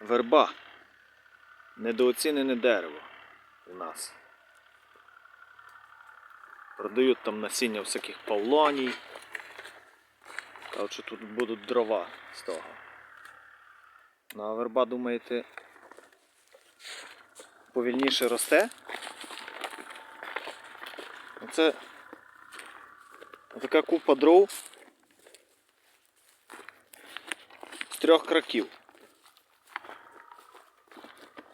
Верба. Недооцінене дерево у нас. Продають там насіння всяких павлоній. Що тут будуть дрова з того. Ну а верба, думаєте, повільніше росте? Оце така купа дров з трьох краків.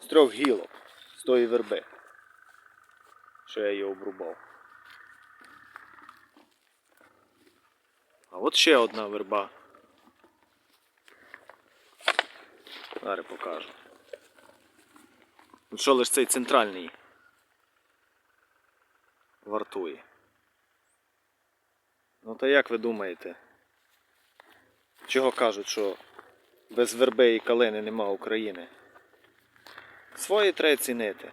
З трьох гілок з тої верби. Що я її обрубав. А от ще одна верба. Зараз покажу. Ну що лише цей центральний вартує. Ну то як ви думаєте? Чого кажуть, що без верби і калини нема України? Свої треба цінити.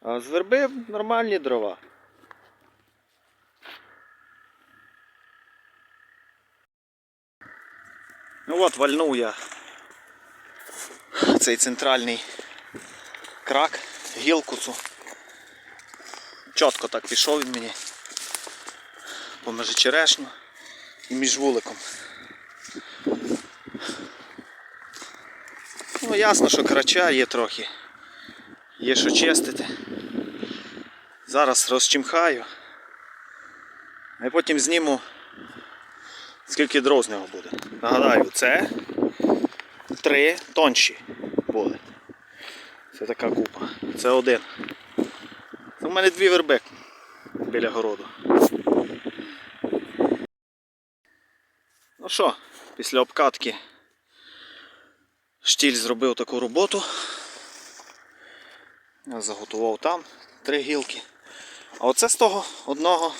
А з верби нормальні дрова. Ну от вальнув я цей центральний крак, гілку цю. Чітко так пішов він мені. Поміж черешню і між вуликом. Ну ясно, що карача є трохи. Є що чистити. Зараз розчимхаю. А потім зніму скільки дров з нього буде. Нагадаю, це три тонші були. Це така купа. Це один. Це в мене дві верби біля городу. Ну що, після обкатки штіль зробив таку роботу. Заготував там три гілки. А оце з того одного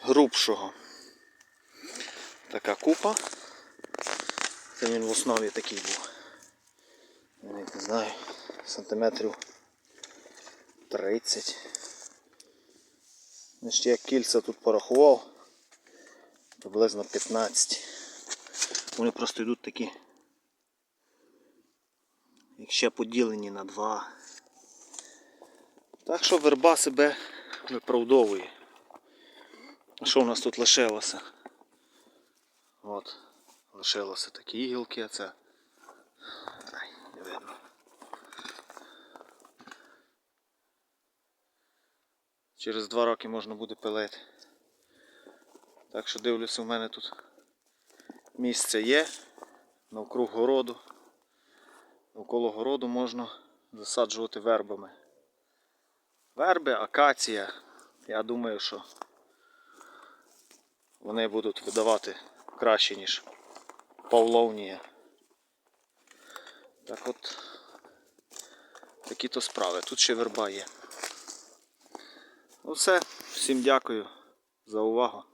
грубшого. Така купа. Це він в основі такий був. Не знаю, сантиметрів 30. Ну, ще як кільця тут порахував, приблизно 15. Вони просто йдуть такі, ще поділені на два. Так що верба себе виправдовує. А що в нас тут лишилося? От, лишилося такі гілки, а це. Через два роки можна буде пилити. Так що дивлюся, у мене тут місце є, навкруг городу. Навколо городу можна засаджувати вербами. Верби, акація. Я думаю, що вони будуть видавати краще, ніж павловнія. Так от такі то справи. Тут ще верба є. Ну все, всім дякую за увагу.